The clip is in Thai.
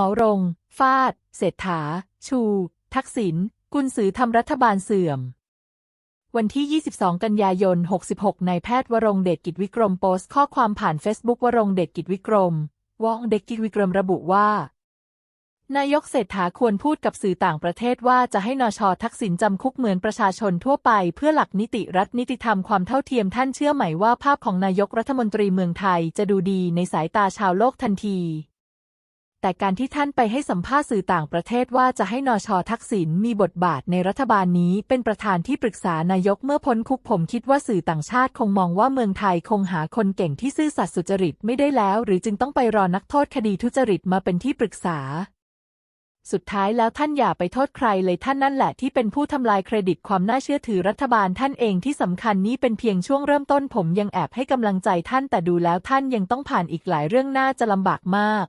มารงฟาด เศรษฐา ชู ทักษิณ กุลสือทำรัฐบาลเสื่อม วันที่ 22 กันยายน 66 นายแพทย์วรงเดชกิจวิกรมโพสต์ข้อความผ่านเฟซบุ๊กวรงเดชกิจวิกรมวองเดชกิจวิกรมระบุว่า นายกเศรษฐาควรพูดกับสื่อต่างประเทศว่าจะให้นชทักษิณจำคุกเหมือนประชาชนทั่วไป เพื่อหลักนิติรัฐนิติธรรมความเท่าเทียมท่านเชื่อไหมว่าภาพของนายกรัฐมนตรีเมืองไทยจะดูดีในสายตาชาวโลกทันที แต่การที่ท่านไปให้สัมภาษณ์สื่อต่างประเทศว่าจะให้นชทักษิณมีบทบาทในรัฐบาลนี้ เป็นประธานที่ปรึกษานายกเมื่อพ้นคุกผมคิดว่าสื่อต่างชาติคงมองว่าเมืองไทยคงหาคนเก่งที่ซื่อสัตย์สุจริตไม่ได้แล้ว หรือจึงต้องไปรอนักโทษคดีทุจริตมาเป็นที่ปรึกษา สุดท้ายแล้วท่านอย่าไปโทษใครเลยท่านนั่นแหละที่เป็นผู้ทำลายเครดิตความน่าเชื่อถือรัฐบาลท่านเองที่สำคัญนี้เป็นเพียงช่วงเริ่มต้นผมยังแอบให้กำลังใจท่านแต่ดูแล้วท่านยังต้องผ่านอีกหลายเรื่องน่าจะลำบากมาก